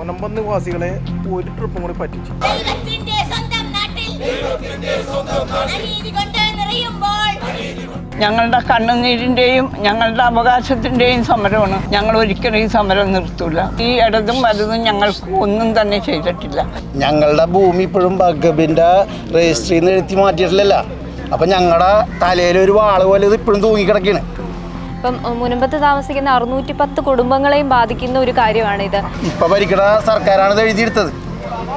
മുനമ്പം നിവാസികളെ ഒരു ട്രിപ്പും കൂടി പറ്റിച്ചു. ഞങ്ങളുടെ കണ്ണുനീരിന്റെയും ഞങ്ങളുടെ അവകാശത്തിന്റെയും സമരമാണ്. ഞങ്ങൾ ഒരിക്കലും ഈ സമരം നിർത്തൂല. ഈ ഇടതും വലതും ഞങ്ങൾക്ക് ഒന്നും തന്നെ ചെയ്തിട്ടില്ല. ഞങ്ങളുടെ ഭൂമി ഇപ്പോഴും ബഗബിന്റെ രജിസ്ട്രിന്ന് എഴുത്തി മാറ്റിയിട്ടില്ലല്ല. അപ്പം ഞങ്ങളുടെ തലയിൽ ഒരു വാൾ പോലെ ഇത് ഇപ്പോഴും തൂങ്ങിക്കിടക്കാണ് ഇപ്പം മുനമ്പത്ത് താമസിക്കുന്ന അറുന്നൂറ്റി പത്ത് കുടുംബങ്ങളെയും ബാധിക്കുന്ന ഒരു കാര്യമാണ് ഇത് ഇപ്പൊ ഭരിക്കണ സർക്കാരാണ് ഇത് എഴുതിയെടുത്തത്.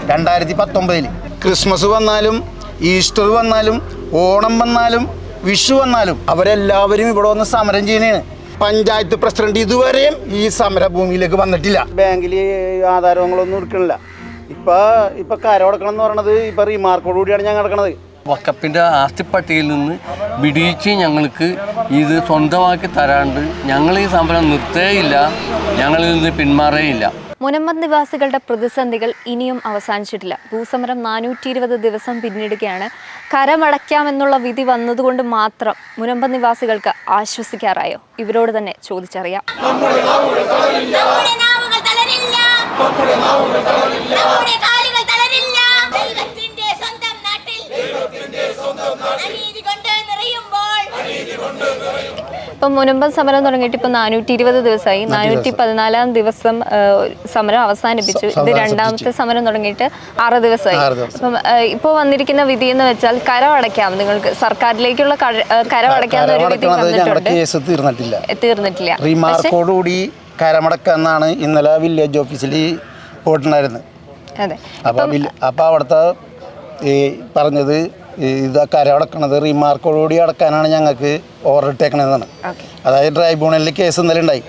രണ്ടായിരത്തി പത്തൊമ്പതിൽ ക്രിസ്മസ് വന്നാലും ഈസ്റ്റർ വന്നാലും ഓണം വന്നാലും വിഷു വന്നാലും അവരെല്ലാവരും ഇവിടെ വന്ന് സമരം ചെയ്യുന്നതാണ്. പഞ്ചായത്ത് പ്രസിഡന്റ് ഇതുവരെയും ഈ സമരഭൂമിയിലേക്ക് വന്നിട്ടില്ല. ബാങ്കിൽ ആധാരങ്ങളൊന്നും എടുക്കണില്ല. ഇപ്പൊ ഇപ്പൊ കരമടക്കണം എന്ന് പറയണത് ഇപ്പൊ റീമാർക്കോട് കൂടിയാണ് ഞാൻ കിടക്കണത് വക്കപ്പിന്റെ ആസ്തിപ്പട്ടികയിൽ നിന്ന് വിടിയിച്ച് ഞങ്ങൾക്ക് ഇത് സ്വന്തമാക്കി തരാണ്ട് ഞങ്ങൾ ഈ സമരം നിർത്തേയില്ല ഞങ്ങളിൽ നിന്ന് പിന്മാറേയില്ല. മുനമ്പം നിവാസികളുടെ പ്രതിസന്ധികൾ ഇനിയും അവസാനിച്ചിട്ടില്ല. ഭൂസമരം നാനൂറ്റി ഇരുപത് ദിവസം പിന്നിടുകയാണ്. കരമടയ്ക്കാമെന്നുള്ള വിധി വന്നതുകൊണ്ട് മാത്രം മുനമ്പം നിവാസികൾക്ക് ആശ്വസിക്കാറായോ? ഇവരോട് തന്നെ ചോദിച്ചറിയാം. നമ്മുടെ നാവുകൾ തളരില്ല. നമ്മുടെ നാവുകൾ തളരില്ല. ഇപ്പം മുനമ്പം സമരം തുടങ്ങിയിട്ട് ഇപ്പം നാനൂറ്റി ഇരുപത് ദിവസമായി. നാനൂറ്റി പതിനാലാം ദിവസം സമരം അവസാനിപ്പിച്ചു. ഇത് രണ്ടാമത്തെ സമരം തുടങ്ങിയിട്ട് ആറ് ദിവസമായി. അപ്പം ഇപ്പോൾ വന്നിരിക്കുന്ന വിധി എന്ന് വെച്ചാൽ കരമടയ്ക്കാം നിങ്ങൾക്ക് സർക്കാരിലേക്കുള്ള കരമടയ്ക്കാവുന്ന ഒരു വിധി തീർന്നിട്ടില്ല. തീർന്നിട്ടില്ല. റീമാർക്കോടുകൂടി കരമടക്കാന്നാണ് ഇന്നലെ വില്ലേജ് ഓഫീസിൽ പോയിട്ടുണ്ടായിരുന്നത് അപ്പോൾ അപ്പോൾ അവിടുത്തെ ഈ പറഞ്ഞത് ഇത് കരമടക്കണത് റീമാർക്കോടുകൂടി അടക്കാനാണ് ഞങ്ങൾക്ക് ഓർഡർ ഇട്ടേക്കണതാണ് അതായത് ട്രൈബ്യൂണലിൽ കേസ് ഇന്നലെ ഉണ്ടായി.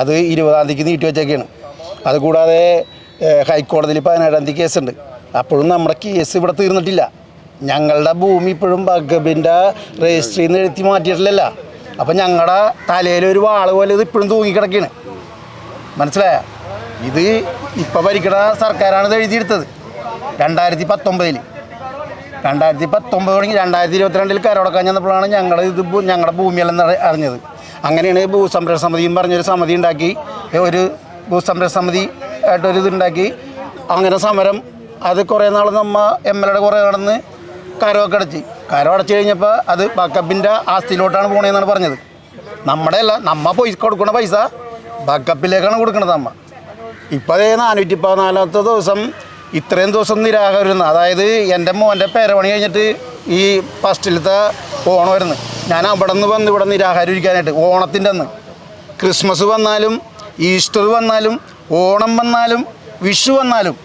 അത് ഇരുപതാം തീയതിക്ക് നീട്ടി വെച്ചേക്കാണ്. അതുകൂടാതെ ഹൈക്കോടതിയിൽ പതിനേഴാം തീയതി കേസുണ്ട് അപ്പോഴും നമ്മുടെ കേസ് ഇവിടെ തീർന്നിട്ടില്ല. ഞങ്ങളുടെ ഭൂമി ഇപ്പോഴും ബഗബിന്റെ രജിസ്ട്രിയിൽ നിന്ന് എഴുത്തി മാറ്റിയിട്ടില്ലല്ല. അപ്പം ഞങ്ങളുടെ തലയിൽ ഒരു വാൾ പോലെ ഇത് ഇപ്പോഴും തൂങ്ങിക്കിടക്കാണ്. മനസ്സിലായ? ഇത് ഇപ്പോൾ ഭരിക്കണ സർക്കാരാണ് ഇത് എഴുതിയെടുത്തത്. രണ്ടായിരത്തി പത്തൊമ്പതിൽ രണ്ടായിരത്തി പത്തൊമ്പത് തുടങ്ങി രണ്ടായിരത്തി ഇരുപത്തിരണ്ടിൽ കരോടക്കാൻ ചെന്നപ്പോഴാണ് ഞങ്ങൾ ഇത് ഞങ്ങളുടെ ഭൂമിയല്ലെന്ന് അറി- അറിഞ്ഞത്. അങ്ങനെയാണ് ഭൂസംരക്ഷണ സമിതിയും പറഞ്ഞൊരു സമിതി ഉണ്ടാക്കി. ഒരു ഭൂസംരക്ഷണ സമിതി ആയിട്ടൊരു ഇതുണ്ടാക്കി. അങ്ങനെ സമരം അത് കുറേ നാൾ നമ്മ എം എൽ എയുടെ കുറേ നടന്ന് കരമൊക്കെ അടച്ച്. കരം അടച്ചു കഴിഞ്ഞപ്പോൾ അത് ബക്കപ്പിന്റെ ആസ്തിയിലോട്ടാണ് പോണേന്നാണ് പറഞ്ഞത്. നമ്മുടെ അല്ല നമ്മ പൈസ കൊടുക്കുന്ന പൈസ ബക്കപ്പിലേക്കാണ് കൊടുക്കുന്നത് നമ്മ. ഇപ്പോൾ അതേ നാനൂറ്റി പതിനാലാമത്തെ ദിവസം ഇത്രയും ദിവസം നിരാകരുന്നു അതായത് എന്റെ മോന്റെ പേരപണി കഴിഞ്ഞിട്ട് ഈ ഫസ്റ്റിലത്തെ ഓണം വരുന്നു ഞാൻ അവിടെ നിന്ന് വന്ന് ഇവിടെ നിരാഹാരം ഇരിക്കാനായിട്ട് ഓണത്തിന്റെ അന്ന്. ക്രിസ്മസ് വന്നാലും ഈസ്റ്റർ വന്നാലും ഓണം വന്നാലും വിഷു വന്നാലും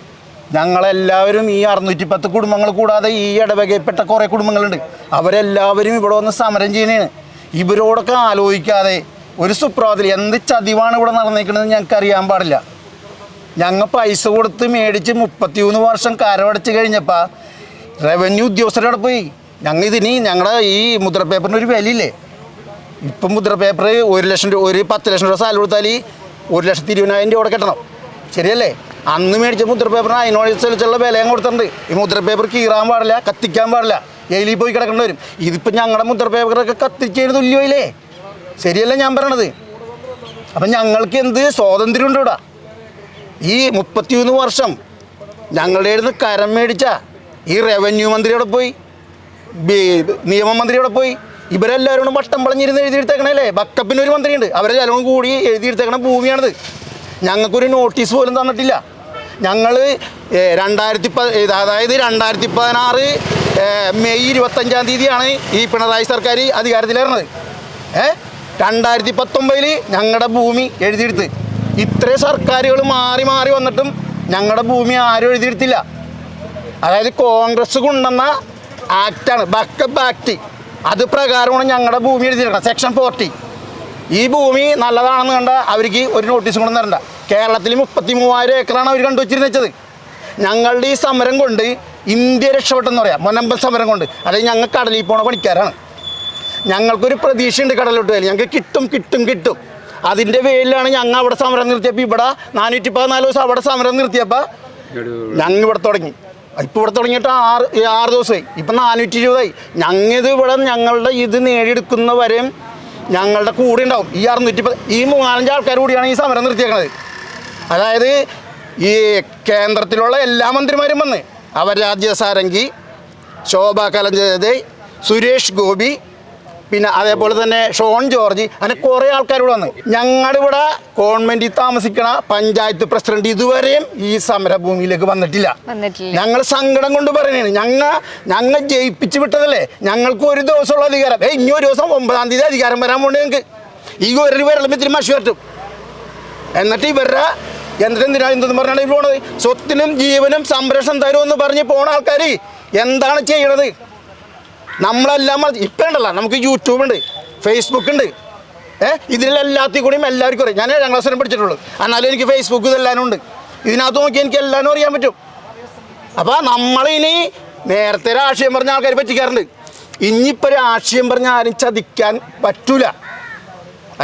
ഞങ്ങളെല്ലാവരും ഈ അറുന്നൂറ്റി പത്ത് കുടുംബങ്ങൾ കൂടാതെ ഈ ഇടവകയിൽപ്പെട്ട കുറേ കുടുംബങ്ങളുണ്ട്. അവരെല്ലാവരും ഇവിടെ വന്ന് സമരം ചെയ്യുന്നതാണ്. ഇവരോടൊക്കെ ആലോചിക്കാതെ ഒരു സുപ്രഭാതത്തിൽ എന്ത് ചതിവാണ് ഇവിടെ നടന്നേക്കുന്നത് ഞങ്ങൾക്ക് അറിയാൻ പാടില്ല. ഞങ്ങൾ പൈസ കൊടുത്ത് മേടിച്ച് മുപ്പത്തിമൂന്ന് വർഷം കരമടച്ച് കഴിഞ്ഞപ്പോൾ റവന്യൂ ഉദ്യോഗസ്ഥരുടെ പോയി. ഞങ്ങൾ ഇതിന് ഞങ്ങളുടെ ഈ മുദ്ര പേപ്പറിന് ഒരു വിലയില്ലേ? ഇപ്പം മുദ്ര പേപ്പർ ഒരു ലക്ഷം രൂപ ഒരു പത്ത് ലക്ഷം രൂപ സാലറി കൊടുത്താൽ ഒരു ലക്ഷത്തി ഇരുപതിനായിരം രൂപ കെട്ടണം ശരിയല്ലേ? അന്ന് മേടിച്ച മുദ്ര പേപ്പറിന് അതിനോടനുസരിച്ചുള്ള വില ഞാൻ കൊടുത്തിട്ടുണ്ട്. ഈ മുദ്ര പേപ്പർ കീറാൻ പാടില്ല കത്തിക്കാൻ പാടില്ല. എയിലിൽ പോയി കിടക്കേണ്ടി വരും. ഇതിപ്പോൾ ഞങ്ങളുടെ മുദ്ര പേപ്പറൊക്കെ കത്തിച്ചതിന് തുല്യമായില്ലേ? ശരിയല്ലേ ഞാൻ പറയണത്? അപ്പം ഞങ്ങൾക്ക് എന്ത് സ്വാതന്ത്ര്യം ഉണ്ട് ഇവിടെ? ഈ മുപ്പത്തിയൊന്ന് വർഷം ഞങ്ങളുടെ അടുത്ത് കരം മേടിച്ച ഈ റവന്യൂ മന്ത്രിയോടെ പോയി. നിയമമന്ത്രിയോടെ നിയമമന്ത്രി പോയി. ഇവരെല്ലാവരും വട്ടം വളഞ്ഞിരുന്ന് എഴുതിയെടുത്തേക്കണല്ലേ? ബക്കപ്പിന് ഒരു മന്ത്രിയുണ്ട് അവരെല്ലാവരും കൂടി എഴുതിയെടുത്തേക്കണ ഭൂമിയാണിത്. ഞങ്ങൾക്കൊരു നോട്ടീസ് പോലും തന്നിട്ടില്ല. ഞങ്ങൾ രണ്ടായിരത്തി പ അതായത് രണ്ടായിരത്തി പതിനാറ് മെയ് ഇരുപത്തഞ്ചാം തീയതിയാണ് ഈ പിണറായി സർക്കാർ അധികാരത്തിലേറുന്നത് ഏ? രണ്ടായിരത്തി പത്തൊമ്പതിൽ ഞങ്ങളുടെ ഭൂമി എഴുതിയെടുത്ത്. ഇത്രയും സർക്കാരുകൾ മാറി മാറി വന്നിട്ടും ഞങ്ങളുടെ ഭൂമി ആരും എഴുതിയെടുത്തില്ല. അതായത് കോൺഗ്രസ് കൊണ്ടുവന്ന ആക്റ്റാണ് ബക്കപ്പ് ആക്ട് അത് പ്രകാരമാണ് ഞങ്ങളുടെ ഭൂമി എഴുതിയിരിക്കണം സെക്ഷൻ ഫോർട്ടി ഈ ഭൂമി നല്ലതാണെന്ന് കണ്ട അവർക്ക് ഒരു നോട്ടീസ് കൊണ്ടു തരണ്ട. കേരളത്തിൽ മുപ്പത്തി മൂവായിരം ഏക്കറാണ് അവർ കണ്ടുവച്ചിരുന്നത്. ഞങ്ങളുടെ ഈ സമരം കൊണ്ട് ഇന്ത്യ രക്ഷപ്പെട്ടെന്ന് പറയാം. മുനമ്പൻ സമരം കൊണ്ട്. അതായത് ഞങ്ങൾ കടലിൽ പോണ പണിക്കാരാണ്. ഞങ്ങൾക്കൊരു പ്രതീക്ഷയുണ്ട് കടലിലോട്ട് ഞങ്ങൾക്ക് കിട്ടും കിട്ടും കിട്ടും. അതിന്റെ പേരിലാണ് ഞങ്ങൾ അവിടെ സമരം നിർത്തിയപ്പോൾ ഇവിടെ നാനൂറ്റി പതിനാല് ദിവസം അവിടെ സമരം നിർത്തിയപ്പോൾ ഞങ്ങൾ ഇവിടെ തുടങ്ങി. ഇപ്പോൾ ഇവിടെ തുടങ്ങിയിട്ട് ആറ് ആറ് ദിവസമായി ഇപ്പം നാനൂറ്റി ഇരുപതായി ഞങ്ങളിത് ഇവിടെ ഞങ്ങളുടെ ഇത് നേടിയെടുക്കുന്നവരെയും ഞങ്ങളുടെ കൂടെ ഉണ്ടാവും. ഈ അറുന്നൂറ്റി ഈ മൂന്നാലഞ്ച് ആൾക്കാർ കൂടിയാണ് ഈ സമരം നിർത്തിയേക്കുന്നത് അതായത് ഈ കേന്ദ്രത്തിലുള്ള എല്ലാ മന്ത്രിമാരും വന്ന് അവർ രാജ്യസാരംഗി ശോഭ കലഞ്ചേ സുരേഷ് ഗോപി പിന്നെ അതേപോലെ തന്നെ ഷോൺ ജോർജ് അങ്ങനെ കുറേ ആൾക്കാരോട് വന്ന്. ഞങ്ങളുടെ ഇവിടെ ഗവൺമെന്റിൽ താമസിക്കണ പഞ്ചായത്ത് പ്രസിഡന്റ് ഇതുവരെയും ഈ സമരഭൂമിയിലേക്ക് വന്നിട്ടില്ല. ഞങ്ങൾ സങ്കടം കൊണ്ട് പറയുന്നതാണ് ഞങ്ങൾ ഞങ്ങൾ ജയിപ്പിച്ചു വിട്ടതല്ലേ? ഞങ്ങൾക്ക് ഒരു ദിവസമുള്ള അധികാരം. ഏ ഇനി ഒരു ദിവസം ഒമ്പതാം തീയതി അധികാരം വരാൻ പോണ്ട് ഞങ്ങൾക്ക് ഈ ഒരു പേരെല്ലാം ഇത്തിരി മഷി പറ്റും എന്നിട്ട് ഇവരുടെ എന്നിട്ട് എന്തിനാ എന്തെന്ന് പറഞ്ഞാണ് പോണത്? സ്വത്തിനും ജീവനും സംരക്ഷണം തരുമെന്ന് പറഞ്ഞ് പോണ ആൾക്കാർ എന്താണ് ചെയ്യണത്? നമ്മളെല്ലാം ഇപ്പം ഉണ്ടല്ലോ നമുക്ക് യൂട്യൂബ് ഉണ്ട് ഫേസ്ബുക്ക് ഉണ്ട്. ഏഹ് ഇതിലെല്ലാത്തിൽ കൂടിയും എല്ലാവർക്കും അറിയാം. ഞാൻ ഏഴാം ക്ലാസ് വരെ പഠിച്ചിട്ടുള്ളൂ. എന്നാലും എനിക്ക് ഫേസ്ബുക്ക് ഇതെല്ലാം ഉണ്ട്. ഇതിനകത്ത് നോക്കി എനിക്ക് എല്ലാവരും അറിയാൻ പറ്റും. അപ്പോൾ നമ്മളിനി നേരത്തെ രാഷ്ട്രീയം പറഞ്ഞ ആൾക്കാർ പറ്റിക്കാറുണ്ട്. ഇനിയിപ്പോൾ രാഷ്ട്രീയം പറഞ്ഞ ആരും ചതിക്കാൻ പറ്റൂല.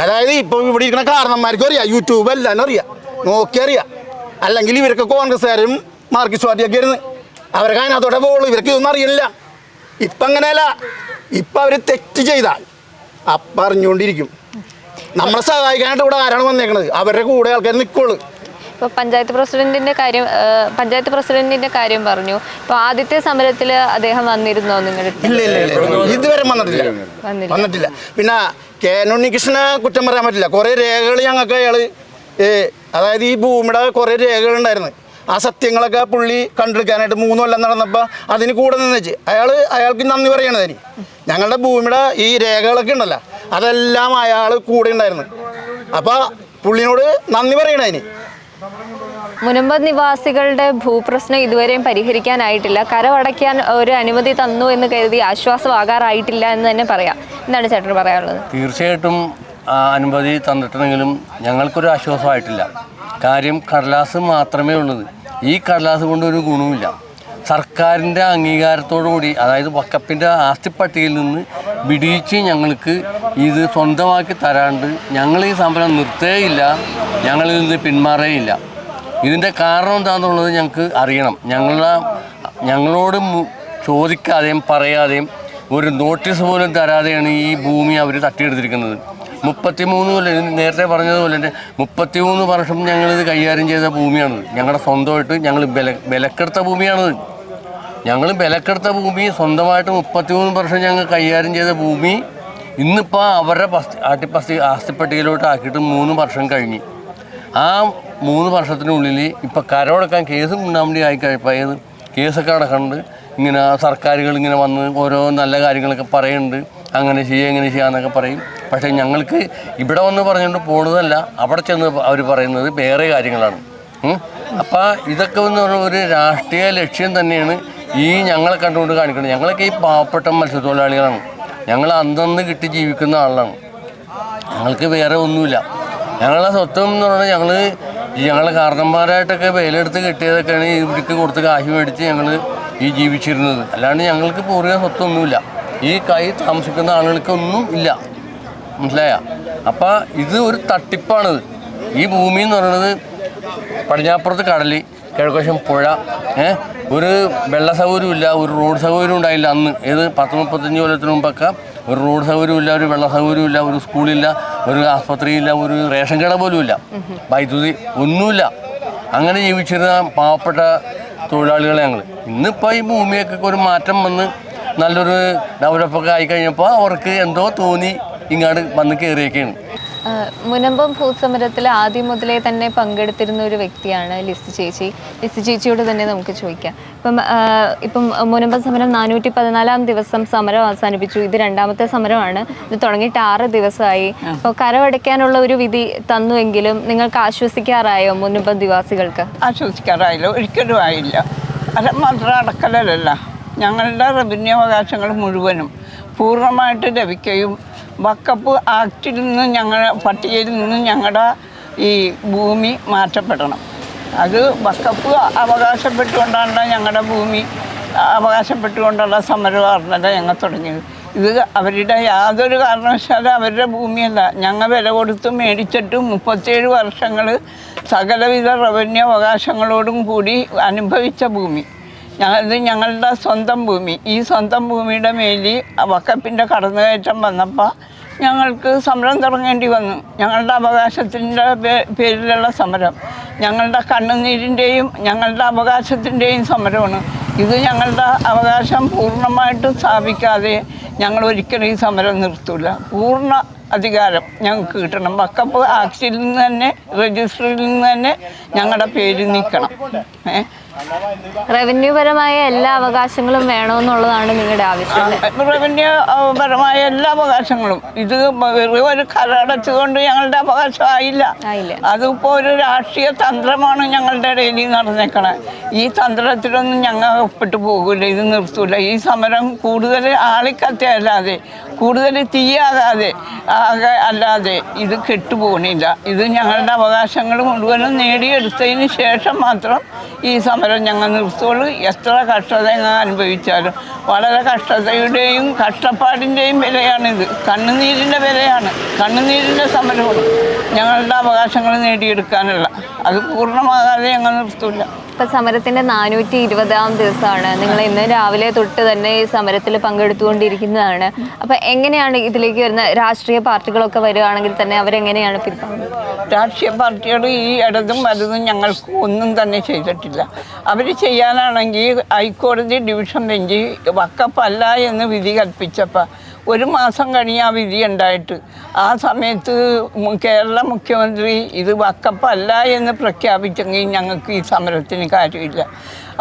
അതായത് ഇപ്പോൾ ഇവിടെ ഇരിക്കുന്ന കാരണന്മാർക്കും അറിയാം യൂട്യൂബ് എല്ലാവരും അറിയാം നോക്കി അറിയാം. അല്ലെങ്കിൽ ഇവർക്ക് കോൺഗ്രസ്സുകാരും മാർക്കിസ്റ്റ് പാർട്ടിയൊക്കെ ഇരുന്ന് അവരൊക്കെ അതിനകത്തോടെ പോകുള്ളൂ ഇവർക്ക് ഇതൊന്നും അറിയില്ല ഇപ്പം അങ്ങനെയല്ല ഇപ്പം അവർ തെറ്റ് ചെയ്താൽ അപ്പം അറിഞ്ഞുകൊണ്ടിരിക്കും നമ്മളെ സഹായിക്കാനായിട്ട് ഇവിടെ ആരാണ് വന്നേക്കണത്? അവരുടെ കൂടെ ആൾക്കാർ നിൽക്കുള്ളൂ ഇപ്പോൾ പഞ്ചായത്ത് പ്രസിഡന്റിന്റെ കാര്യം പഞ്ചായത്ത് പ്രസിഡന്റിന്റെ കാര്യം പറഞ്ഞു. ഇപ്പോൾ ആദ്യത്തെ സമരത്തിൽ അദ്ദേഹം വന്നിരുന്നോ നിങ്ങളുടെ ഇല്ല ഇല്ല ഇല്ല ഇതുവരെ വന്നിട്ടില്ല. വന്നിട്ടില്ല. പിന്നെ കെ എൻ ഉണ്ണികൃഷ്ണനെ കുറ്റം പറയാൻ പറ്റില്ല. കുറേ രേഖകൾ ഞങ്ങൾക്ക് അയാൾ അതായത് ഈ ഭൂമിയുടെ കുറേ രേഖകളുണ്ടായിരുന്നു. ആ സത്യങ്ങളൊക്കെ പുള്ളി കണ്ടെടുക്കാനായിട്ട് മൂന്ന് കൊല്ലം നടന്നപ്പോൾ അതിന് കൂടെ നിന്ന് വെച്ച്. അയാൾ അയാൾക്ക് നന്ദി പറയണത് അതിന്. ഞങ്ങളുടെ ഭൂമിയുടെ ഈ രേഖകളൊക്കെ ഉണ്ടല്ലോ അതെല്ലാം അയാൾ കൂടെ ഉണ്ടായിരുന്നു. അപ്പോൾ പുള്ളിനോട് നന്ദി പറയണ ഇനി മുനമ്പ നിവാസികളുടെ ഭൂപ്രശ്നം ഇതുവരെയും പരിഹരിക്കാനായിട്ടില്ല. കരമടയ്ക്കാൻ ഒരു അനുമതി തന്നു എന്ന് കരുതി ആശ്വാസമാകാറായിട്ടില്ല എന്ന് തന്നെ പറയാം. എന്താണ് ചേട്ടൻ പറയാനുള്ളത്? തീർച്ചയായിട്ടും അനുമതി തന്നിട്ടുണ്ടെങ്കിലും ഞങ്ങൾക്കൊരു ആശ്വാസമായിട്ടില്ല. കാര്യം കടലാസ് മാത്രമേ ഉള്ളത്. ഈ കടലാസ് കൊണ്ട് ഒരു ഗുണവുമില്ല. സർക്കാരിന്റെ അംഗീകാരത്തോടു കൂടി അതായത് വക്കപ്പിന്റെ ആസ്തിപ്പട്ടികയിൽ നിന്ന് വിടിയിച്ച് ഞങ്ങൾക്ക് ഇത് സ്വന്തമാക്കി തരാണ്ട് ഞങ്ങൾ ഈ സമരം നിർത്തേയില്ല ഞങ്ങളിൽ നിന്ന് പിന്മാറേയില്ല. ഇതിന്റെ കാരണം എന്താണെന്നുള്ളത് ഞങ്ങൾക്ക് അറിയണം. ഞങ്ങളെ ഞങ്ങളോട് ചോദിക്കാതെയും പറയാതെയും ഒരു നോട്ടീസ് പോലും തരാതെയാണ് ഈ ഭൂമി അവർ തട്ടിയെടുത്തിരിക്കുന്നത്. മുപ്പത്തിമൂന്ന് കൊല്ലം നേരത്തെ പറഞ്ഞതുപോലെ തന്നെ മുപ്പത്തിമൂന്ന് വർഷം ഞങ്ങളിത് കൈകാര്യം ചെയ്ത ഭൂമിയാണ്. ഞങ്ങളുടെ സ്വന്തമായിട്ട് ഞങ്ങൾ വില വിലക്കെടുത്ത ഭൂമിയാണിത്. ഞങ്ങൾ വിലക്കെടുത്ത ഭൂമി സ്വന്തമായിട്ട് മുപ്പത്തിമൂന്ന് വർഷം ഞങ്ങൾ കൈകാര്യം ചെയ്ത ഭൂമി ഇന്നിപ്പോൾ അവരുടെ പസ്തി ആട്ടിപ്പസ്തി ആസ്തിപ്പട്ടികയിലോട്ട് ആക്കിയിട്ട് മൂന്ന് വർഷം കഴിഞ്ഞ്. ആ മൂന്ന് വർഷത്തിനുള്ളിൽ ഇപ്പോൾ കരമടക്കാൻ കേസും ഉണ്ടാവേണ്ടി ആയി കഴിപ്പായത് കേസൊക്കെ നടക്കുന്നുണ്ട്. ഇങ്ങനെ സർക്കാരുകൾ ഇങ്ങനെ വന്ന് ഓരോ നല്ല കാര്യങ്ങളൊക്കെ പറയുന്നുണ്ട്. അങ്ങനെ ചെയ്യുക ഇങ്ങനെ ചെയ്യാന്നൊക്കെ പറയും. പക്ഷേ ഞങ്ങൾക്ക് ഇവിടെ വന്ന് പറഞ്ഞുകൊണ്ട് പോണതല്ല അവിടെ ചെന്ന് അവർ പറയുന്നത് വേറെ കാര്യങ്ങളാണ്. അപ്പോൾ ഇതൊക്കെ എന്ന് പറഞ്ഞ ഒരു രാഷ്ട്രീയ ലക്ഷ്യം തന്നെയാണ് ഈ ഞങ്ങളെ കണ്ടുകൊണ്ട് കാണിക്കുന്നത്. ഞങ്ങളൊക്കെ ഈ പാവപ്പെട്ട മത്സ്യത്തൊഴിലാളികളാണ്. ഞങ്ങൾ അന്നന്ന് കിട്ടി ജീവിക്കുന്ന ആളാണ്. ഞങ്ങൾക്ക് വേറെ ഒന്നുമില്ല. ഞങ്ങളെ സ്വത്വം എന്ന് പറഞ്ഞാൽ ഞങ്ങൾ ഞങ്ങളെ കാരണന്മാരായിട്ടൊക്കെ വേലെടുത്ത് കിട്ടിയതൊക്കെയാണ് ഇവർക്ക് കൊടുത്ത് കാശ് മേടിച്ച് ഞങ്ങൾ ഈ ജീവിച്ചിരുന്നത്. അല്ലാണ്ട് ഞങ്ങൾക്ക് പൂർവ സ്വത്തൊന്നുമില്ല. ഈ കൈ താമസിക്കുന്ന ആളുകൾക്കൊന്നും ഇല്ല. മനസ്സിലായ? അപ്പൊ ഇത് ഒരു തട്ടിപ്പാണിത്. ഈ ഭൂമി എന്ന് പറയുന്നത് പടിഞ്ഞാപ്പുറത്ത് കടലി കിഴക്കോശം പുഴ ഏഹ് ഒരു വെള്ള സൗകര്യമില്ല ഒരു റോഡ് സൗകര്യം ഉണ്ടായില്ല അന്ന്. ഏത് പത്ത് മുപ്പത്തഞ്ച് കൊല്ലത്തിന് മുമ്പൊക്കെ ഒരു റോഡ് സൗകര്യമില്ല ഒരു വെള്ള സൗകര്യമില്ല ഒരു സ്കൂളില്ല ഒരു ആസ്പത്രിയില്ല ഒരു റേഷൻ കട പോലും ഇല്ല വൈദ്യുതി ഒന്നുമില്ല. അങ്ങനെ ജീവിച്ചിരുന്ന പാവപ്പെട്ട തൊഴിലാളികളെ ഞങ്ങൾ ഇന്നിപ്പോൾ ഈ ഭൂമിയൊക്കെ ഒരു മാറ്റം വന്ന് നല്ലൊരു ഡെവലപ്പൊക്കെ ആയി കഴിഞ്ഞപ്പോൾ അവർക്ക് എന്തോ തോന്നി ഇങ്ങോട്ട് വന്ന് കയറിയൊക്കെയാണ് മുനമ്പം ഭൂസമരത്തിൽ ആദ്യം മുതലേ തന്നെ പങ്കെടുത്തിരുന്ന ഒരു വ്യക്തിയാണ് ലിസ്റ്റ് ചേച്ചി. ലിസ്റ്റ് ചേച്ചിയോട് തന്നെ നമുക്ക് ചോദിക്കാം. ഇപ്പം ഇപ്പം മുനമ്പം സമരം നാനൂറ്റി പതിനാലാം ദിവസം സമരം അവസാനിപ്പിച്ചു. ഇത് രണ്ടാമത്തെ സമരമാണ്. ഇത് തുടങ്ങിയിട്ട് ആറ് ദിവസമായി. അപ്പോൾ കരമടയ്ക്കാനുള്ള ഒരു വിധി തന്നുവെങ്കിലും നിങ്ങൾക്ക് ആശ്വസിക്കാറായോ മുനമ്പം നിവാസികൾക്ക്? ആശ്വസിക്കാറായില്ല. ഒരിക്കലും ആയില്ല. അല്ല മാത്രം അടക്കലല്ല ഞങ്ങളുടെ റവന്യൂ അവകാശങ്ങൾ മുഴുവനും പൂർണമായിട്ട് ലഭിക്കുകയും വക്കപ്പ് ആക്റ്റിൽ നിന്ന് ഞങ്ങൾ പട്ടികയിൽ നിന്ന് ഞങ്ങളുടെ ഈ ഭൂമി മാറ്റപ്പെടണം. അത് വക്കപ്പ് അവകാശപ്പെട്ടുകൊണ്ടാണ് ഞങ്ങളുടെ ഭൂമി അവകാശപ്പെട്ടുകൊണ്ടുള്ള സമരമായിരുന്നല്ല ഞങ്ങൾ തുടങ്ങിയത്. ഇത് അവരുടെ യാതൊരു കാരണവശാലും അവരുടെ ഭൂമിയല്ല. ഞങ്ങൾ വില കൊടുത്ത് മേടിച്ചിട്ട് മുപ്പത്തേഴ് വർഷങ്ങൾ സകലവിധ റവന്യൂ അവകാശങ്ങളോടും കൂടി അനുഭവിച്ച ഭൂമി. ഇത് ഞങ്ങളുടെ സ്വന്തം ഭൂമി. ഈ സ്വന്തം ഭൂമിയുടെ മേലിൽ വക്കപ്പിന്റെ കടന്നുകയറ്റം വന്നപ്പോൾ ഞങ്ങൾക്ക് സമരം തുടങ്ങേണ്ടി വന്നു. ഞങ്ങളുടെ അവകാശത്തിന്റെ പേരിലുള്ള സമരം. ഞങ്ങളുടെ കണ്ണുനീരിന്റെയും ഞങ്ങളുടെ അവകാശത്തിന്റെയും സമരമാണ്. ഇത് ഞങ്ങളുടെ അവകാശം പൂർണമായിട്ടും സ്ഥാപിക്കാതെ ഞങ്ങൾ ഒരിക്കലും ഈ സമരം നിർത്തൂല. പൂർണ അധികാരം ഞങ്ങൾക്ക് കിട്ടണം. വക്കപ്പ് ആക്റ്റിൽ നിന്ന് തന്നെ രജിസ്റ്ററിൽ നിന്ന് തന്നെ ഞങ്ങളുടെ പേര് നീക്കണം. ഏഹ് റവന്യൂ പരമായ എല്ലാ അവകാശങ്ങളും വേണമെന്നുള്ളതാണ് നിങ്ങളുടെ ആവശ്യം? റവന്യൂ പരമായ എല്ലാ അവകാശങ്ങളും. ഇത് വെറും ഒരു കരടച്ചുകൊണ്ട് ഞങ്ങളുടെ അവകാശമായില്ല. ആയില്ല. അതിപ്പോ ഒരു രാഷ്ട്രീയ തന്ത്രമാണ് ഞങ്ങളുടെ ഇടയിൽ നടന്നേക്കണേ. ഈ തന്ത്രത്തിലൊന്നും ഞങ്ങൾ ഒപ്പിട്ട് പോകില്ല ഇത് നിർത്തൂല. ഈ സമരം കൂടുതൽ ആളിക്കത്തല്ലാതെ കൂടുതൽ തീയാകാതെ ആകെ അല്ലാതെ ഇത് കെട്ടുപോകണില്ല ഇത് ഞങ്ങളുടെ അവകാശങ്ങൾ മുഴുവനും നേടിയെടുത്തതിന് ശേഷം മാത്രം ഈ സമരം ഞങ്ങൾ നിർത്തുള്ളൂ എത്ര കഷ്ടത ഞങ്ങൾ അനുഭവിച്ചാലും വളരെ കഷ്ടതയുടെയും കഷ്ടപ്പാടിന്റെയും വിലയാണിത്. കണ്ണുനീരിന്റെ വിലയാണ്. കണ്ണുനീരിന്റെ സമരമാണ് ഞങ്ങളുടെ അവകാശങ്ങൾ നേടിയെടുക്കാനുള്ള. അത് പൂർണമാകാതെ ഞങ്ങൾ നിർത്തൂല. ഇപ്പൊ സമരത്തിന്റെ നാനൂറ്റി ഇരുപതാം ദിവസമാണ്. നിങ്ങൾ ഇന്ന് രാവിലെ തൊട്ട് തന്നെ ഈ സമരത്തിൽ പങ്കെടുത്തുകൊണ്ടിരിക്കുന്നതാണ്. അപ്പൊ എങ്ങനെയാണ് ഇതിലേക്ക് വരുന്ന രാഷ്ട്രീയ പാർട്ടികളൊക്കെ വരികയാണെങ്കിൽ തന്നെ അവരെങ്ങനെയാണ് രാഷ്ട്രീയ പാർട്ടികൾ ഈ ഇടതും വലതും ഞങ്ങൾക്ക് ഒന്നും തന്നെ ചെയ്തിട്ടില്ല. അവർ ചെയ്യാനാണെങ്കിൽ ഹൈക്കോടതി ഡിവിഷൻ ബെഞ്ച് വക്കപ്പല്ല എന്ന് വിധി കൽപ്പിച്ചപ്പോൾ ഒരു മാസം കഴിഞ്ഞ് ആ വിധി ഉണ്ടായിട്ട്. ആ സമയത്ത് കേരള മുഖ്യമന്ത്രി ഇത് വക്കപ്പല്ല എന്ന് പ്രഖ്യാപിച്ചെങ്കിൽ ഞങ്ങൾക്ക് ഈ സമരത്തിന് കാര്യമില്ല.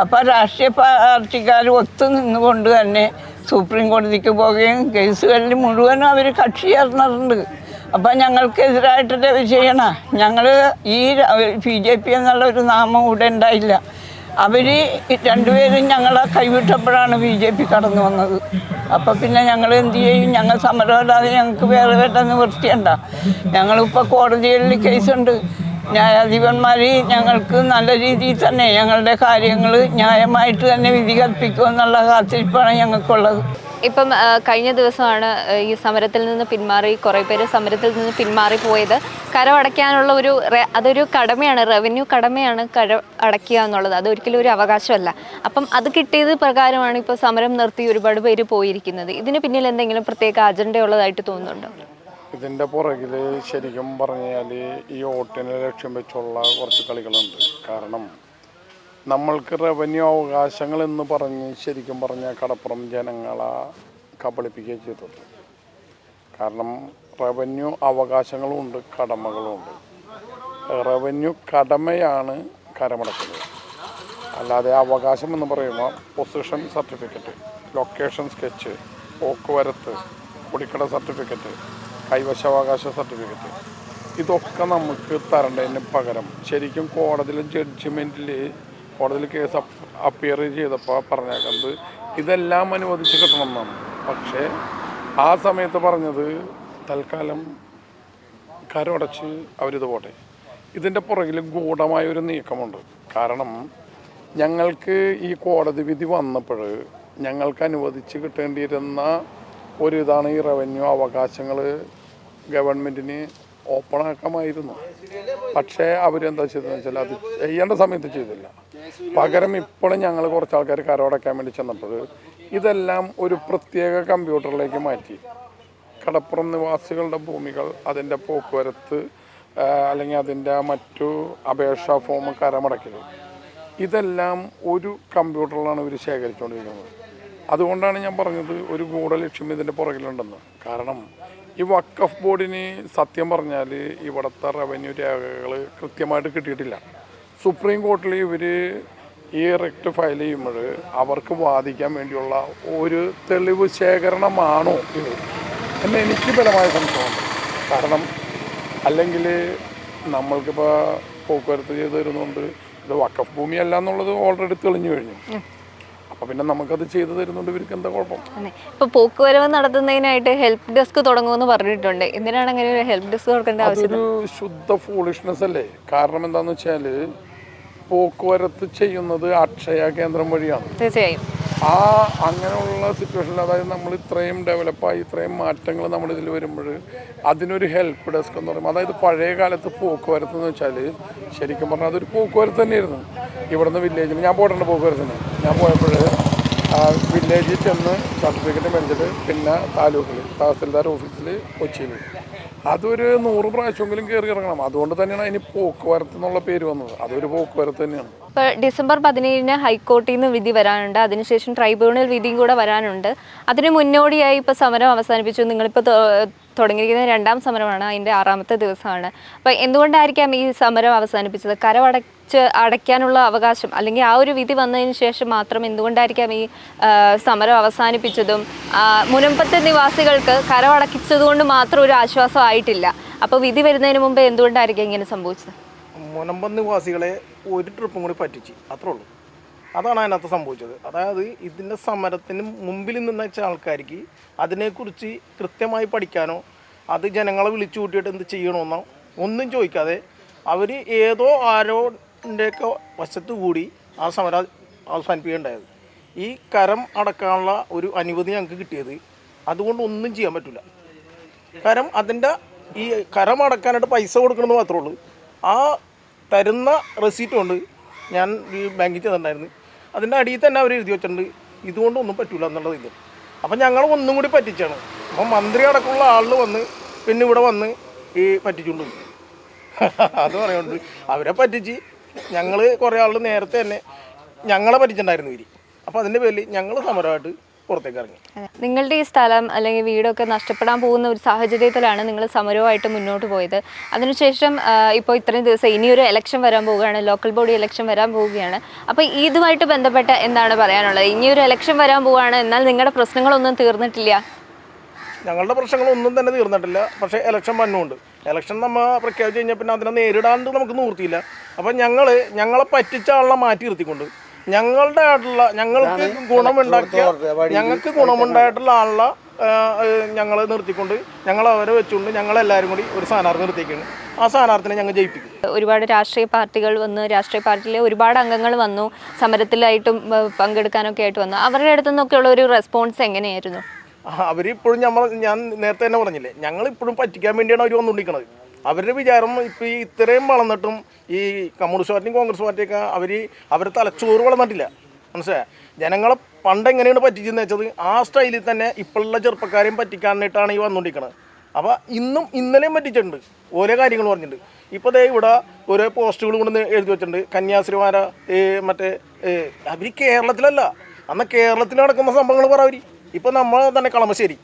അപ്പോൾ രാഷ്ട്രീയ പാർട്ടിക്കാർ ഒത്തു നിന്നുകൊണ്ട് തന്നെ സുപ്രീം കോടതിക്ക് പോവുകയും കേസുകളിൽ മുഴുവനും അവർ കക്ഷി ചേർന്നിട്ടുണ്ട്. അപ്പം ഞങ്ങൾക്കെതിരായിട്ട് ചെയ്യണ ഞങ്ങൾ ഈ ബി ജെ പി എന്നുള്ള ഒരു നാമം ഇവിടെ ഉണ്ടായില്ല. അവർ രണ്ടുപേരും ഞങ്ങളെ കൈവിട്ടപ്പോഴാണ് ബി ജെ പി കടന്നു വന്നത്. അപ്പോൾ പിന്നെ ഞങ്ങൾ എന്ത് ചെയ്യും? ഞങ്ങൾ സമരമല്ലാതെ ഞങ്ങൾക്ക് വേറെ വേണ്ട നിവൃത്തിയണ്ട ഞങ്ങളിപ്പോൾ കോടതികളിൽ കേസുണ്ട്. ന്യായാധിപന്മാർ ഞങ്ങൾക്ക് നല്ല രീതിയിൽ തന്നെ ഞങ്ങളുടെ കാര്യങ്ങൾ ന്യായമായിട്ട് തന്നെ വിധി കൽപ്പിക്കുമെന്നുള്ള കാത്തിരിപ്പാണ് ഞങ്ങൾക്കുള്ളത്. ഇപ്പം കഴിഞ്ഞ ദിവസമാണ് ഈ സമരത്തിൽ നിന്ന് പിന്മാറി കുറേ പേര് സമരത്തിൽ നിന്ന് പിന്മാറി പോയത്. കരമടയ്ക്കാനുള്ള ഒരു അതൊരു കടമയാണ് റവന്യൂ കടമയാണ് കര അടയ്ക്കുക എന്നുള്ളത്. അത് ഒരിക്കലും ഒരു അവകാശമല്ല. അപ്പം അത് കിട്ടിയത് പ്രകാരമാണ് ഇപ്പോൾ സമരം നിർത്തി ഒരുപാട് പേര് പോയിരിക്കുന്നത്. ഇതിന് പിന്നിൽ എന്തെങ്കിലും പ്രത്യേക അജണ്ട ഉള്ളതായിട്ട് തോന്നുന്നുണ്ടോ? ഇതിന്റെ പുറകിൽ ശരിക്കും പറഞ്ഞാൽ ഈ വോട്ടിനെ ലക്ഷ്യം വെച്ചുള്ള കുറച്ച് കളികളുണ്ട്. കാരണം നമ്മൾക്ക് റവന്യൂ അവകാശങ്ങൾ എന്ന് പറഞ്ഞ് ശരിക്കും പറഞ്ഞാൽ കടപ്പുറം ജനങ്ങളെ കബളിപ്പിക്കുകയും ചെയ്തത്. കാരണം റവന്യൂ അവകാശങ്ങളുമുണ്ട് കടമകളുമുണ്ട് റവന്യൂ കടമയാണ് കരമടക്കുന്നത്. അല്ലാതെ അവകാശം എന്ന് പറയുമ്പോൾ പൊസിഷൻ സർട്ടിഫിക്കറ്റ് ലൊക്കേഷൻ സ്കെച്ച് പോക്കുവരത്ത് കുടിക്കട സർട്ടിഫിക്കറ്റ് കൈവശാവകാശ സർട്ടിഫിക്കറ്റ് ഇതൊക്കെ നമുക്ക് തരേണ്ടതിന് പകരം ശരിക്കും കോടതിയിലെ ജഡ്ജ്മെന്റിൽ കോടതിയിൽ കേസ് അപ്പിയർ ചെയ്തപ്പോൾ പറഞ്ഞേക്കുന്നത് ഇതെല്ലാം അനുവദിച്ച് കിട്ടണമെന്നാണ്. പക്ഷേ ആ സമയത്ത് പറഞ്ഞത് തൽക്കാലം കരടച്ച് അവരിത് പോട്ടെ. ഇതിന്റെ പുറകിൽ ഗൂഢമായ ഒരു നീക്കമുണ്ട്. കാരണം ഞങ്ങൾക്ക് ഈ കോടതി വിധി വന്നപ്പോൾ ഞങ്ങൾക്ക് അനുവദിച്ച് കിട്ടേണ്ടിയിരുന്ന ഒരു ഇതാണ് ഈ റവന്യൂ അവകാശങ്ങൾ ഗവൺമെന്റിന് ഓപ്പണാക്കാമായിരുന്നു പക്ഷേ അവരെന്താ ചെയ്തതെന്ന് വെച്ചാൽ അത് ചെയ്യേണ്ട സമയത്ത് ചെയ്തില്ല. പകരം ഇപ്പോഴും ഞങ്ങൾ കുറച്ച് ആൾക്കാർ കരോടക്കാൻ വേണ്ടി ചെന്നപ്പോൾ ഇതെല്ലാം ഒരു പ്രത്യേക കമ്പ്യൂട്ടറിലേക്ക് മാറ്റി. കടപ്പുറം നിവാസികളുടെ ഭൂമികൾ അതിന്റെ പോക്കുവരത്ത് അല്ലെങ്കിൽ അതിന്റെ മറ്റു അപേക്ഷാ ഫോം കരമടക്കൽ ഇതെല്ലാം ഒരു കമ്പ്യൂട്ടറിലാണ് ഇവർ ശേഖരിച്ചുകൊണ്ടിരിക്കുന്നത് അതുകൊണ്ടാണ് ഞാൻ പറഞ്ഞത് ഒരു ഗൂഢലക്ഷ്യം ഇതിന്റെ പുറകിലുണ്ടെന്ന്. കാരണം ഈ വക്കഫ് ബോർഡിന് സത്യം പറഞ്ഞാൽ ഇവിടുത്തെ റവന്യൂ രേഖകൾ കൃത്യമായിട്ട് കിട്ടിയിട്ടില്ല. സുപ്രീം കോർട്ടിൽ ഇവർ ഈ റിക്ട് ഫയൽ ചെയ്യുമ്പോൾ അവർക്ക് വാദിക്കാൻ വേണ്ടിയുള്ള ഒരു തെളിവ് ശേഖരണമാണോ ഇത്? എന്ന് എനിക്ക് ബലമായ സംശയമുണ്ട്. കാരണം അല്ലെങ്കിൽ നമ്മൾക്കിപ്പോൾ പോക്കുവരത്ത് ചെയ്ത് തരുന്നുണ്ട്. ഇത് വക്കഫ് ഭൂമിയല്ല എന്നുള്ളത് ഓൾറെഡി തെളിഞ്ഞു കഴിഞ്ഞു. അപ്പോൾ പിന്നെ നമുക്കത് ചെയ്തു തരുന്നുണ്ട്. ഇവർക്ക് എന്താ കുഴപ്പം? ഇപ്പോൾ ഇപ്പൊ പോക്കുവരവ് നടത്തുന്നതിനായിട്ട് ഹെൽപ്പ് ഡെസ്ക് തുടങ്ങുമെന്ന് പറഞ്ഞിട്ടുണ്ട്. എന്തിനാണ് അങ്ങനെ ഒരു ഹെൽപ്പ് ഡെസ്ക് കൊടുക്കേണ്ട ആവശ്യം ഒരു ശുദ്ധ ഫോളിഷ്നെസ് അല്ലേ? കാരണം എന്താണെന്ന് വെച്ചാൽ പോക്കുവരത്ത് ചെയ്യുന്നത് അക്ഷയ കേന്ദ്രം വഴിയാണ്. തീർച്ചയായും. ആ അങ്ങനെയുള്ള സിറ്റുവേഷനിൽ അതായത് നമ്മൾ ഇത്രയും ഡെവലപ്പായി ഇത്രയും മാറ്റങ്ങൾ നമ്മൾ ഇതിൽ വരുമ്പോൾ അതിനൊരു ഹെൽപ്പ് ഡെസ്ക് എന്ന് പറയുമ്പോൾ അതായത് പഴയ കാലത്ത് പോക്കുവരത്ത് എന്ന് വെച്ചാൽ ശരിക്കും പറഞ്ഞാൽ അതൊരു പോക്കുവരത്ത് തന്നെയായിരുന്നു. ഇവിടുന്ന് വില്ലേജിൽ ഞാൻ പോയിട്ടുണ്ട് പോക്കുവരത്തിന്. ഞാൻ പോയപ്പോൾ ആ വില്ലേജിൽ ചെന്ന് സർട്ടിഫിക്കറ്റ് മേടിച്ചിട്ട് പിന്നെ താലൂക്കിൽ തഹസിൽദാർ ഓഫീസിൽ കൊച്ചിയിൽ അതൊരു നൂറ് പ്രാവശ്യമെങ്കിലും കയറി ഇറങ്ങണം. അതുകൊണ്ട് തന്നെയാണ് അതിന് പോക്കുവരത്ത് എന്നുള്ള പേര് വന്നത്. അതൊരു പോക്കുവരത്ത് തന്നെയാണ്. ഇപ്പോൾ ഡിസംബർ പതിനേഴിന് ഹൈക്കോടതിയിൽ നിന്ന് വിധി വരാനുണ്ട്. അതിനുശേഷം ട്രൈബ്യൂണൽ വിധിയും കൂടെ വരാനുണ്ട്. അതിന് മുന്നോടിയായി ഇപ്പോൾ സമരം അവസാനിപ്പിച്ചു. നിങ്ങളിപ്പോൾ തൊ- തുടങ്ങിയിരിക്കുന്ന രണ്ടാം സമരമാണ് അതിന്റെ ആറാമത്തെ ദിവസമാണ്. അപ്പോൾ എന്തുകൊണ്ടായിരിക്കാം ഈ സമരം അവസാനിപ്പിച്ചത്? കരമടച്ച് അടയ്ക്കാനുള്ള അവകാശം അല്ലെങ്കിൽ ആ ഒരു വിധി വന്നതിന് ശേഷം മാത്രം എന്തുകൊണ്ടായിരിക്കാം ഈ സമരം അവസാനിപ്പിച്ചതും? മുനമ്പത്തെ നിവാസികൾക്ക് കരവടക്കിച്ചതുകൊണ്ട് മാത്രം ഒരു ആശ്വാസം ആയിട്ടില്ല. അപ്പോൾ വിധി വരുന്നതിന് മുമ്പ് എന്തുകൊണ്ടായിരിക്കാം ഇങ്ങനെ സംഭവിച്ചത്? മുനമ്പം നിവാസികളെ ഒരു ട്രിപ്പും കൂടി പറ്റിച്ചു അത്രേ ഉള്ളൂ. അതാണ് അതിനകത്ത് സംഭവിച്ചത്. അതായത് ഇതിന്റെ സമരത്തിന് മുമ്പിൽ നിന്ന വെച്ച ആൾക്കാർക്ക് അതിനെക്കുറിച്ച് കൃത്യമായി പഠിക്കാനോ അത് ജനങ്ങളെ വിളിച്ചു കൂട്ടിയിട്ട് എന്ത് ചെയ്യണമെന്നോ ഒന്നും ചോദിക്കാതെ അവർ ഏതോ ആരോന്റെയൊക്കെ വശത്തു കൂടി ആ സമരം അവസാനിപ്പിക്കുകയുണ്ടായത്. ഈ കരം അടക്കാനുള്ള ഒരു അനുമതി ഞങ്ങൾക്ക് കിട്ടിയത് അതുകൊണ്ട് ഒന്നും ചെയ്യാൻ പറ്റില്ല കരം അതിന്റെ ഈ കരം അടക്കാനായിട്ട് പൈസ കൊടുക്കണമെന്ന് മാത്രമേ ഉള്ളൂ. ആ തരുന്ന റെസീറ്റ് കൊണ്ട് ഞാൻ ബാങ്കിൽ ചെന്നിട്ടുണ്ടായിരുന്നു. അതിന്റെ അടിയിൽ തന്നെ അവർ എഴുതി വെച്ചിട്ടുണ്ട്. ഇതുകൊണ്ടൊന്നും പറ്റില്ല എന്നുള്ളത് ഇത്. അപ്പം ഞങ്ങൾ ഒന്നും കൂടി പറ്റിച്ചാണ്. അപ്പം മന്ത്രി അടക്കമുള്ള ആളിൽ വന്ന് പിന്നെ ഇവിടെ വന്ന് ഈ പറ്റിച്ചുകൊണ്ട്. അത് പറയുന്നുണ്ട്. അവരെ പറ്റിച്ച് ഞങ്ങൾ കുറേ ആൾ നേരത്തെ തന്നെ ഞങ്ങളെ പറ്റിച്ചിട്ടുണ്ടായിരുന്നു ഇവർ അപ്പോൾ അതിന്റെ പേരിൽ ഞങ്ങൾ സമരമായിട്ട് പുറത്തേക്ക് ഇറങ്ങി നിങ്ങളുടെ ഈ സ്ഥലം അല്ലെങ്കിൽ വീടൊക്കെ നഷ്ടപ്പെടാൻ പോകുന്ന ഒരു സാഹചര്യത്തിലാണ് നിങ്ങൾ സമരവുമായിട്ട് മുന്നോട്ട് പോയത്. അതിനുശേഷം ഇപ്പോൾ ഇത്രയും ദിവസം ഇനിയൊരു ഇലക്ഷൻ വരാൻ പോവുകയാണ് ലോക്കൽ ബോഡി ഇലക്ഷൻ വരാൻ പോവുകയാണ്. അപ്പോൾ ഇതുമായിട്ട് ബന്ധപ്പെട്ട് എന്താണ് പറയാനുള്ളത്? ഇനിയൊരു ഇലക്ഷൻ വരാൻ പോവുകയാണ് എന്നാൽ നിങ്ങളുടെ പ്രശ്നങ്ങളൊന്നും തീർന്നിട്ടില്ല? ഞങ്ങളുടെ പ്രശ്നങ്ങളൊന്നും തന്നെ തീർന്നിട്ടില്ല. പക്ഷേ ഇലക്ഷൻ വന്നുകൊണ്ട്. ഇലക്ഷൻ നമ്മൾ പ്രഖ്യാപിച്ച് കഴിഞ്ഞാൽ പിന്നെ അതിനെ നേരിടാണ്ട് നമുക്ക് നിവൃത്തിയില്ല. അപ്പം ഞങ്ങൾ ഞങ്ങളെ പറ്റിച്ച ആളെ മാറ്റി നിർത്തിക്കൊണ്ട് ഞങ്ങളുടെ ആയിട്ടുള്ള ഞങ്ങൾക്ക് ഗുണമുണ്ടാക്കിയ ഞങ്ങൾക്ക് ഗുണമുണ്ടായിട്ടുള്ള ആളുള്ള ഞങ്ങൾ നിർത്തിക്കൊണ്ട് ഞങ്ങൾ അവരെ വെച്ചുകൊണ്ട് ഞങ്ങൾ എല്ലാവരും കൂടി ഒരു സ്ഥാനാർത്ഥി നിർത്തിക്കുന്നു ആ സ്ഥാനാർത്ഥിനെ ഞങ്ങൾ ജയിപ്പിക്കും. ഒരുപാട് രാഷ്ട്രീയ പാർട്ടികൾ വന്ന് രാഷ്ട്രീയ പാർട്ടിയിലെ ഒരുപാട് അംഗങ്ങൾ വന്നു സമരത്തിലായിട്ടും പങ്കെടുക്കാനൊക്കെ ആയിട്ട് വന്നു. അവരുടെ അടുത്തു നിന്നൊക്കെയുള്ള ഒരു റെസ്പോൺസ് എങ്ങനെയായിരുന്നു? അവരിപ്പോഴും നമ്മൾ ഞാൻ നേരത്തെ തന്നെ പറഞ്ഞില്ലേ ഞങ്ങൾ ഇപ്പോഴും പറ്റിക്കാൻ വേണ്ടിയാണ് അവർ വന്നുകൊണ്ടിരിക്കുന്നത് അവരുടെ വിചാരം ഇപ്പോൾ ഈ ഇത്രയും വളർന്നിട്ടും ഈ കമ്മ്യൂണിസ്റ്റ് പാർട്ടിയും കോൺഗ്രസ് പാർട്ടിയൊക്കെ അവർ അവരുടെ തലച്ചോറ് വളർന്നിട്ടില്ല. മനസ്സിലായ? ജനങ്ങളെ പണ്ട് എങ്ങനെയാണ് പറ്റിച്ചെന്ന് വെച്ചത് ആ സ്റ്റൈലിൽ തന്നെ ഇപ്പോഴുള്ള ചെറുപ്പക്കാരെയും പറ്റിക്കാനായിട്ടാണ് ഈ വന്നുകൊണ്ടിരിക്കുന്നത് അപ്പോൾ ഇന്നും ഇന്നലെയും പറ്റിച്ചിട്ടുണ്ട്. ഓരോ കാര്യങ്ങൾ പറഞ്ഞിട്ടുണ്ട്. ഇപ്പോൾ ദേ ഇവിടെ ഓരോ പോസ്റ്റുകൾ കൊണ്ട് എഴുതി വെച്ചിട്ടുണ്ട്. കന്യാസ്ത്രീമാര മറ്റേ അവർ കേരളത്തിലല്ല. അന്ന് കേരളത്തിൽ നടക്കുന്ന സംഭവങ്ങൾ പറ അവർ ഇപ്പോൾ നമ്മൾ തന്നെ കളമശ്ശേരി.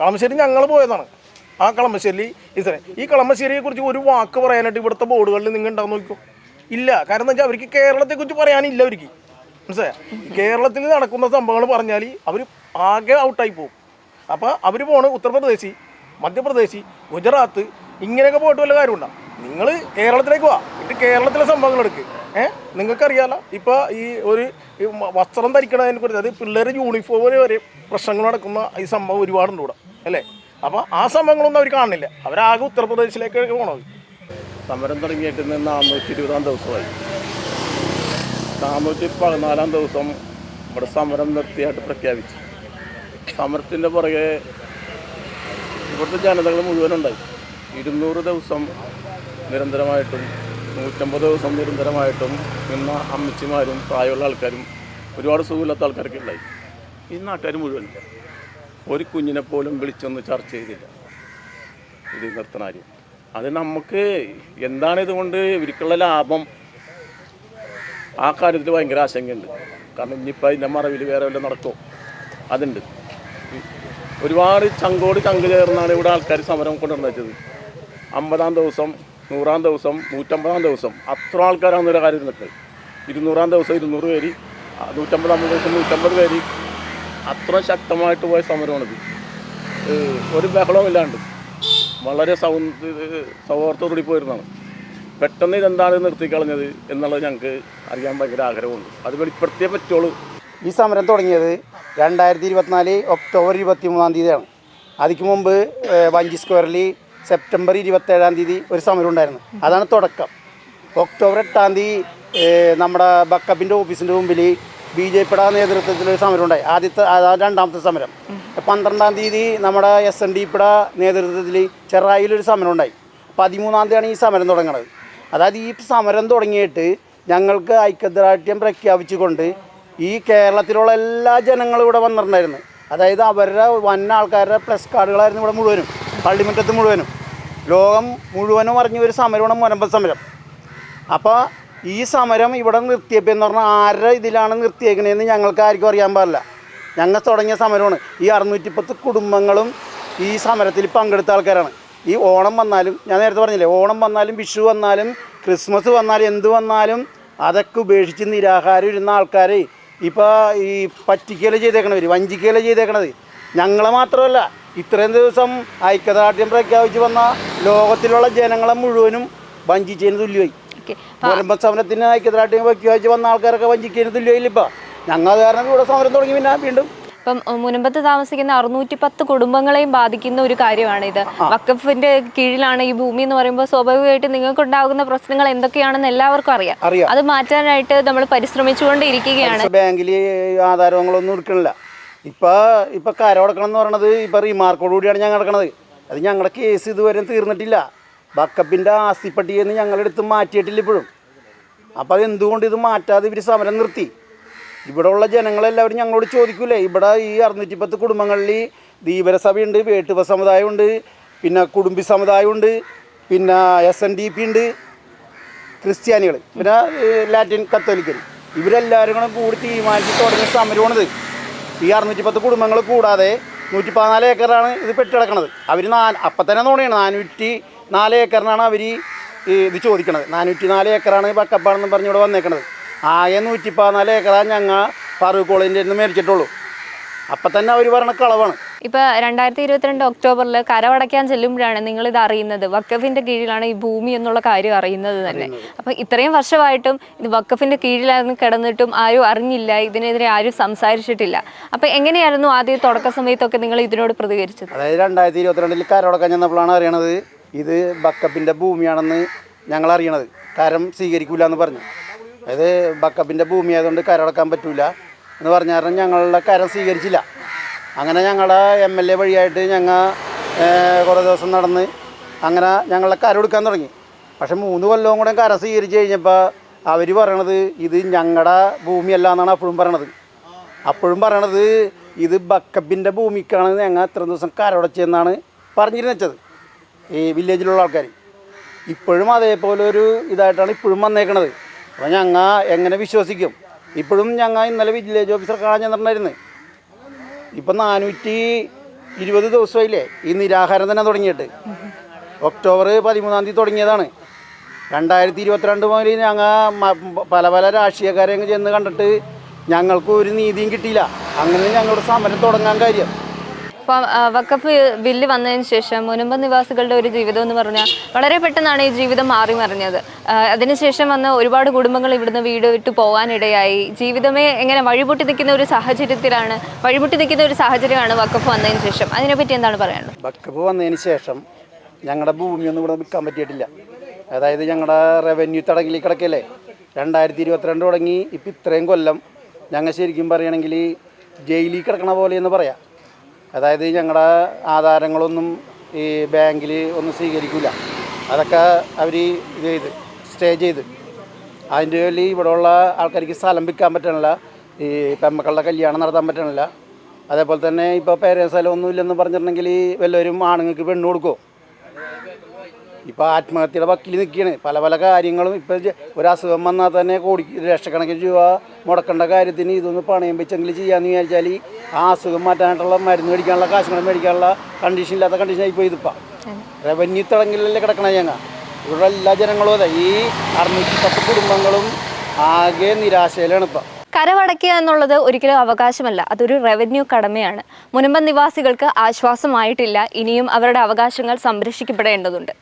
കളമശ്ശേരി ഞങ്ങൾ പോയതാണ്. ആ കളമശ്ശേരി ഇത്ര ഈ കളമശ്ശേരിയെ കുറിച്ച് ഒരു വാക്ക് പറയാനായിട്ട് ഇവിടുത്തെ ബോർഡുകളിൽ നിങ്ങൾ ഉണ്ടാകുന്ന നോക്കിക്കോ. ഇല്ല. കാരണം എന്താ വെച്ചാൽ അവർക്ക് കേരളത്തെക്കുറിച്ച് പറയാനില്ല അവർക്ക്. മനസ്സിലായോ? കേരളത്തിൽ നടക്കുന്ന സംഭവങ്ങൾ പറഞ്ഞാൽ അവർ ആകെ ഔട്ടായി പോകും അപ്പോൾ അവർ പോണ് ഉത്തർപ്രദേശി മധ്യപ്രദേശി ഗുജറാത്ത് ഇങ്ങനെയൊക്കെ പോയിട്ട് വല്ല കാര്യമുണ്ടോ? നിങ്ങൾ കേരളത്തിലേക്ക് വാ. എന്നിട്ട് കേരളത്തിലെ സംഭവങ്ങൾ എടുക്ക്. ഏഹ് നിങ്ങൾക്കറിയാലോ. ഇപ്പോൾ ഈ ഒരു വസ്ത്രം ധരിക്കണതിനെ കുറിച്ച് അത് പിള്ളേർ യൂണിഫോമിന് വരെ പ്രശ്നങ്ങൾ നടക്കുന്ന ഈ സംഭവം ഒരുപാടുണ്ട് ഇവിടെ. അല്ലേ? അപ്പോൾ ആ സംഭവങ്ങളൊന്നും അവർ കാണുന്നില്ല. അവരാകെ ഉത്തർപ്രദേശിലേക്ക് പോകണത് സമരം തുടങ്ങിയിട്ട് നാനൂറ്റി ഇരുപതാം ദിവസമായി. നാനൂറ്റി പതിനാലാം ദിവസം ഇവിടെ സമരം നിർത്തിയായിട്ട് പ്രഖ്യാപിച്ചു. സമരത്തിന്റെ പുറകെ ഇവിടുത്തെ ജനതകൾ മുഴുവനുണ്ടായി. ഇരുന്നൂറ് ദിവസം നിരന്തരമായിട്ടും നൂറ്റമ്പത് ദിവസം നിരന്തരമായിട്ടും നിന്ന അമ്മച്ചിമാരും പ്രായമുള്ള ആൾക്കാരും ഒരുപാട് സുഖമില്ലാത്ത ആൾക്കാരൊക്കെ ഉണ്ടായി. ഈ നാട്ടുകാർ മുഴുവൻ ഒരു കുഞ്ഞിനെ പോലും വിളിച്ചൊന്ന് ചർച്ച ചെയ്തില്ല. ഇത് നിർത്തണാര്യം അത് നമുക്ക് എന്താണ് ഇതുകൊണ്ട് ഇവർക്കുള്ള ലാഭം? ആ കാര്യത്തിൽ ഭയങ്കര ആശങ്കയുണ്ട്. കാരണം ഇനിയിപ്പോൾ അതിന്റെ മറവിൽ വേറെ വല്ലതും നടക്കുമോ അതുണ്ട്. ഒരുപാട് ചങ്കോട് ചങ്ക് ചേർന്നാണ് ഇവിടെ ആൾക്കാർ സമരം കൊണ്ടുവന്നത് അമ്പതാം ദിവസം നൂറാം ദിവസം നൂറ്റമ്പതാം ദിവസം. അത്ര ആൾക്കാരാണ് ഒരു കാര്യം നിൽക്കുന്നത് ഇരുന്നൂറാം ദിവസം ഇരുന്നൂറ് പേര് നൂറ്റമ്പതാം ദിവസം നൂറ്റമ്പത് പേര് അത്ര ശക്തമായിട്ട് പോയ സമരമാണിത്. ഒരു ബഹളവും ഇല്ലാണ്ട് വളരെ സൗ സൗഹാർദ്ദത്തോടുകൂടി പോയിരുന്നതാണ്. പെട്ടെന്ന് ഇതെന്താണ് നിർത്തിക്കളഞ്ഞത് എന്നുള്ളത് ഞങ്ങൾക്ക് അറിയാൻ ഭയങ്കര ആഗ്രഹമുണ്ട്. അത് വെളിപ്പെടുത്തിയേ പറ്റുള്ളൂ. ഈ സമരം തുടങ്ങിയത് രണ്ടായിരത്തി ഇരുപത്തിനാല് ഒക്ടോബർ ഇരുപത്തി മൂന്നാം തീയതിയാണ്. അതിക്ക് മുമ്പ് വഞ്ചി സ്ക്വയറിൽ സെപ്റ്റംബർ ഇരുപത്തേഴാം തീയതി ഒരു സമരം ഉണ്ടായിരുന്നു. അതാണ് തുടക്കം. ഒക്ടോബർ എട്ടാം തീയതി നമ്മുടെ ബക്കപ്പിന്റെ ഓഫീസിന്റെ മുമ്പിൽ ബി ജെ പിയുടെ നേതൃത്വത്തിൽ ഒരു സമരം ഉണ്ടായി ആദ്യത്തെ രണ്ടാമത്തെ സമരം. പന്ത്രണ്ടാം തീയതി നമ്മുടെ എസ് എൻ ഡി പിയുടെ നേതൃത്വത്തിൽ ചെറായിലൊരു സമരം ഉണ്ടായി പതിമൂന്നാം തീയതിയാണ് ഈ സമരം തുടങ്ങുന്നത് അതായത് ഈ സമരം തുടങ്ങിയിട്ട് ഞങ്ങൾക്ക് ഐക്യദാർഢ്യം പ്രഖ്യാപിച്ചുകൊണ്ട് ഈ കേരളത്തിലുള്ള എല്ലാ ജനങ്ങളും ഇവിടെ വന്നിട്ടുണ്ടായിരുന്നു. അതായത് അവരുടെ വൻ ആൾക്കാരുടെ പ്ലസ് കാർഡുകളായിരുന്നു ഇവിടെ മുഴുവനും. പള്ളിമുറ്റത്ത് മുഴുവനും. ലോകം മുഴുവനും അറിഞ്ഞ ഒരു സമരമാണ് മുനമ്പ സമരം. അപ്പോൾ ഈ സമരം ഇവിടെ നിർത്തിയപ്പോൾ പറഞ്ഞാൽ ആരുടെ ഇതിലാണ് നിർത്തിയേക്കണതെന്ന് ഞങ്ങൾക്ക് ആർക്കും അറിയാൻ പാടില്ല. ഞങ്ങൾ തുടങ്ങിയ സമരമാണ്. ഈ അറുന്നൂറ്റിപ്പത്ത് കുടുംബങ്ങളും ഈ സമരത്തിൽ പങ്കെടുത്ത ആൾക്കാരാണ്. ഈ ഓണം വന്നാലും ഞാൻ നേരത്തെ പറഞ്ഞില്ലേ ഓണം വന്നാലും വിഷു വന്നാലും ക്രിസ്മസ് വന്നാലും എന്ത് വന്നാലും അതൊക്കെ ഉപേക്ഷിച്ച് നിരാഹാരം ഇരുന്ന ആൾക്കാരെ ഇപ്പോൾ ഈ പറ്റിക്കല ചെയ്തേക്കണവർ വഞ്ചിക്കല ചെയ്തേക്കണത്. ഞങ്ങളെ മാത്രമല്ല ഇത്രയും ദിവസം ഐക്യദാർഢ്യം പ്രഖ്യാപിച്ച് വന്ന ലോകത്തിലുള്ള ജനങ്ങളെ മുഴുവനും വഞ്ചിച്ചതിന് തുല്യമായി. മുരമ്പ സമരത്തിന് ഐക്യദാർഢ്യം പ്രഖ്യാപിച്ച് വന്ന ആൾക്കാരൊക്കെ ഇപ്പം? ഞങ്ങൾ കാരണം ഇവിടെ സമരം തുടങ്ങി പിന്നെ വീണ്ടും. ഇപ്പം മുനമ്പത്ത് താമസിക്കുന്ന അറുന്നൂറ്റി പത്ത് കുടുംബങ്ങളെയും ബാധിക്കുന്ന ഒരു കാര്യമാണ് ഇത് വക്കഫിന്റെ കീഴിലാണ് ഈ ഭൂമി എന്ന് പറയുമ്പോൾ സ്വാഭാവികമായിട്ട് നിങ്ങൾക്ക് ഉണ്ടാകുന്ന പ്രശ്നങ്ങൾ എന്തൊക്കെയാണെന്ന് എല്ലാവർക്കും അറിയാം. അറിയാം. അത് മാറ്റാനായിട്ട് നമ്മൾ പരിശ്രമിച്ചുകൊണ്ടിരിക്കുകയാണ്. ബാങ്കിൽ ആധാരങ്ങളൊന്നും എടുക്കണില്ല. ഇപ്പൊ ഇപ്പൊ കരം അടക്കണം എന്ന് പറയണത് ഇപ്പൊ റീമാർക്കോട് കൂടിയാണ് ഞങ്ങൾ കിടക്കണത് അത് ഞങ്ങളുടെ കേസ് ഇതുവരെ തീർന്നിട്ടില്ല. ബക്കപ്പിന്റെ ആസ്തിപ്പട്ടിയിൽ നിന്ന് ഞങ്ങളെടുത്ത് മാറ്റിയിട്ടില്ല ഇപ്പോഴും. അപ്പോൾ അതെന്തുകൊണ്ട് ഇത് മാറ്റാതെ ഇവർ സമരം നിർത്തി? ഇവിടെ ഉള്ള ജനങ്ങളെല്ലാവരും ഞങ്ങളോട് ചോദിക്കൂലേ ഇവിടെ ഈ അറുന്നൂറ്റി പത്ത് കുടുംബങ്ങളിൽ ധീവരസഭയുണ്ട് വേട്ടുവ സമുദായമുണ്ട് പിന്നെ കുടുംബി സമുദായമുണ്ട് പിന്നെ എസ് എൻ ഡി പി ഉണ്ട് ക്രിസ്ത്യാനികൾ പിന്നെ ലാറ്റിൻ കത്തോലിക്കൽ ഇവരെല്ലാവരും കൂടെ കൂടി തീരുമാനിച്ച് തുടങ്ങിയ സമരമാണിത്. ഈ അറുന്നൂറ്റി പത്ത് കുടുംബങ്ങൾ കൂടാതെ നൂറ്റി പതിനാല് ഏക്കറാണ് ഇത് പെട്ടിടക്കണത്. അവർ നാ അപ്പം തന്നെ തോന്നിയാണ് നാനൂറ്റി നാല് ഏക്കറിനാണ് അവർ ഇത് ചോദിക്കണത്. നാനൂറ്റി നാല് ഏക്കറാണ് ബക്കപ്പാണെന്ന് പറഞ്ഞ് ഇവിടെ വന്നേക്കണത്. ആകെ നൂറ്റി പതിനാല് ഏക്കറാണ് ഞങ്ങൾ ഫറൂഖ് കോളേജിന്റെ നിന്ന് മേടിച്ചിട്ടുള്ളൂ. അപ്പം തന്നെ അവർ പറയണ കളവാണ്. ഇപ്പൊ രണ്ടായിരത്തി ഇരുപത്തിരണ്ട് ഒക്ടോബറിൽ കരവടയ്ക്കാൻ ചെല്ലുമ്പോഴാണ് നിങ്ങൾ ഇത് അറിയുന്നത്. വക്കഫിന്റെ കീഴിലാണ് ഈ ഭൂമി എന്നുള്ള കാര്യം അറിയുന്നത് തന്നെ. അപ്പൊ ഇത്രയും വർഷമായിട്ടും ഇത് വക്കഫിന്റെ കീഴിലായിരുന്നു കിടന്നിട്ടും ആരും അറിഞ്ഞില്ല. ഇതിനെതിരെ ആരും സംസാരിച്ചിട്ടില്ല. അപ്പൊ എങ്ങനെയായിരുന്നു ആദ്യം തുടക്ക സമയത്തൊക്കെ നിങ്ങൾ ഇതിനോട് പ്രതികരിച്ചത്? അതായത് രണ്ടായിരത്തി ഇരുപത്തിരണ്ടിൽ കരവടക്കാൻ ചെന്നപ്പോഴാണ് അറിയണത് ഇത് ബക്കപ്പിന്റെ ഭൂമിയാണെന്ന് ഞങ്ങൾ അറിയണത് കരം സ്വീകരിക്കില്ല എന്ന് പറഞ്ഞു. അതായത് ബക്കപ്പിന്റെ ഭൂമി ആയതുകൊണ്ട് കരടക്കാൻ പറ്റൂല എന്ന് പറഞ്ഞ കാരണം ഞങ്ങളുടെ കരം സ്വീകരിച്ചില്ല. അങ്ങനെ ഞങ്ങളുടെ എം എൽ എ വഴിയായിട്ട് ഞങ്ങൾ കുറേ ദിവസം നടന്ന് അങ്ങനെ ഞങ്ങളെ കരം എടുക്കാൻ തുടങ്ങി. പക്ഷേ മൂന്ന് കൊല്ലവും കൂടെ കരം സ്വീകരിച്ച് കഴിഞ്ഞപ്പോൾ അവർ പറയണത് ഇത് ഞങ്ങളുടെ ഭൂമിയല്ല എന്നാണ് അപ്പോഴും പറയണത്. അപ്പോഴും പറയണത് ഇത് ബക്കപ്പിന്റെ ഭൂമിക്കാണ് ഞങ്ങൾ ഇത്ര ദിവസം കരടച്ചെന്നാണ് പറഞ്ഞിരുന്നു വെച്ചത്. ഈ വില്ലേജിലുള്ള ആൾക്കാർ ഇപ്പോഴും അതേപോലെ ഒരു ഇതായിട്ടാണ് ഇപ്പോഴും വന്നേക്കണത്. അപ്പോൾ ഞങ്ങൾ എങ്ങനെ വിശ്വസിക്കും? ഇപ്പോഴും ഞങ്ങൾ ഇന്നലെ വില്ലേജ് ഓഫീസർ കാണാൻ ചെന്നിട്ടുണ്ടായിരുന്നു. ഇപ്പം നാനൂറ്റി ഇരുപത് ദിവസമായില്ലേ ഈ നിരാഹാരം തന്നെ തുടങ്ങിയിട്ട്. ഒക്ടോബർ പതിമൂന്നാം തീയതി തുടങ്ങിയതാണ്. രണ്ടായിരത്തി ഇരുപത്തിരണ്ട് മുതൽ ഞങ്ങൾ പല പല രാഷ്ട്രീയക്കാരെ ചെന്ന് കണ്ടിട്ട് ഞങ്ങൾക്ക് ഒരു നീതിയും കിട്ടിയില്ല. അങ്ങനെ ഞങ്ങളുടെ സമരം തുടങ്ങാൻ കാര്യം. ഇപ്പൊ ആ, വക്കഫ് ബില്ല് വന്നതിന് ശേഷം മുനമ്പ നിവാസികളുടെ ഒരു ജീവിതം എന്ന് പറഞ്ഞാൽ വളരെ പെട്ടെന്നാണ് ഈ ജീവിതം മാറി മറിഞ്ഞത്. അതിനുശേഷം വന്ന ഒരുപാട് കുടുംബങ്ങൾ ഇവിടുന്ന് വീട് വിട്ട് പോകാനിടയായി. ജീവിതമേ എങ്ങനെ വഴിപൊട്ടി നിൽക്കുന്ന ഒരു സാഹചര്യത്തിലാണ് വഴിപൊട്ടി നിൽക്കുന്ന ഒരു സാഹചര്യമാണ് വക്കഫ് വന്നതിന് ശേഷം. അതിനെപ്പറ്റി എന്താണ് പറയുന്നത് വക്കഫ് വന്നതിന് ശേഷം ഞങ്ങളുടെ ഭൂമിയൊന്നും ഇവിടെ വിൽക്കാൻ പറ്റിയിട്ടില്ല. അതായത് ഞങ്ങളുടെ റവന്യൂ തടകിൽ കിടക്കല്ലേ രണ്ടായിരത്തി ഇരുപത്തിരണ്ട് തുടങ്ങി ഇപ്പം ഇത്രയും കൊല്ലം ഞങ്ങൾ ശരിക്കും പറയുകയാണെങ്കിൽ ജയിലിൽ കിടക്കണ പോലെ എന്ന് പറയാം. അതായത് ഞങ്ങളുടെ ആധാരങ്ങളൊന്നും ഈ ബാങ്കിൽ ഒന്നും സ്വീകരിക്കില്ല അതൊക്കെ അവർ ഇത് ചെയ്ത് സ്റ്റേ ചെയ്ത്. അതിന്റെ പേരിൽ ഇവിടെയുള്ള ആൾക്കാർക്ക് സ്ഥലം വിൽക്കാൻ പറ്റണില്ല. ഈ പെമ്മക്കളുടെ കല്യാണം നടത്താൻ പറ്റണില്ല. അതേപോലെ തന്നെ ഇപ്പോൾ പേരേ സ്ഥലമൊന്നും ഇല്ലെന്ന് പറഞ്ഞിട്ടുണ്ടെങ്കിൽ വല്ലവരും ആണുങ്ങൾക്ക് പെണ്ണ് കൊടുക്കുമോ ഇപ്പോൾ ആത്മഹത്യയുടെ വക്കിൽ നിൽക്കുകയാണ് പല പല കാര്യങ്ങളും ഇപ്പോൾ ഒരു വന്നാൽ തന്നെ കോടി ലക്ഷക്കണക്കിന് രൂപ മുടക്കേണ്ട കാര്യത്തിന് ഇതൊന്ന് പണയം വെച്ചെങ്കിൽ ചെയ്യാമെന്ന് വിചാരിച്ചാൽ ആ അസുഖം മാറ്റാനായിട്ടുള്ള മരുന്ന് മേടിക്കാനുള്ള കാശുകൾ മേടിക്കാനുള്ള കണ്ടീഷൻ ഇല്ലാത്ത കണ്ടീഷനായി പോയി ഇതിപ്പോൾ റവന്യൂ തടങ്കിലല്ലേ കിടക്കണ ഞങ്ങൾ ഇവിടെ എല്ലാ ജനങ്ങളും അതെ ഈ അറുന്നൂറ്റി പത്ത് കുടുംബങ്ങളും ആകെ നിരാശയിലാണ് ഇപ്പം. കരമടയ്ക്കുക എന്നുള്ളത് ഒരിക്കലും അവകാശമല്ല. അതൊരു റവന്യൂ കടമയാണ്. മുനമ്പം നിവാസികൾക്ക് ആശ്വാസമായിട്ടില്ല. ഇനിയും അവരുടെ അവകാശങ്ങൾ സംരക്ഷിക്കപ്പെടേണ്ടതുണ്ട്.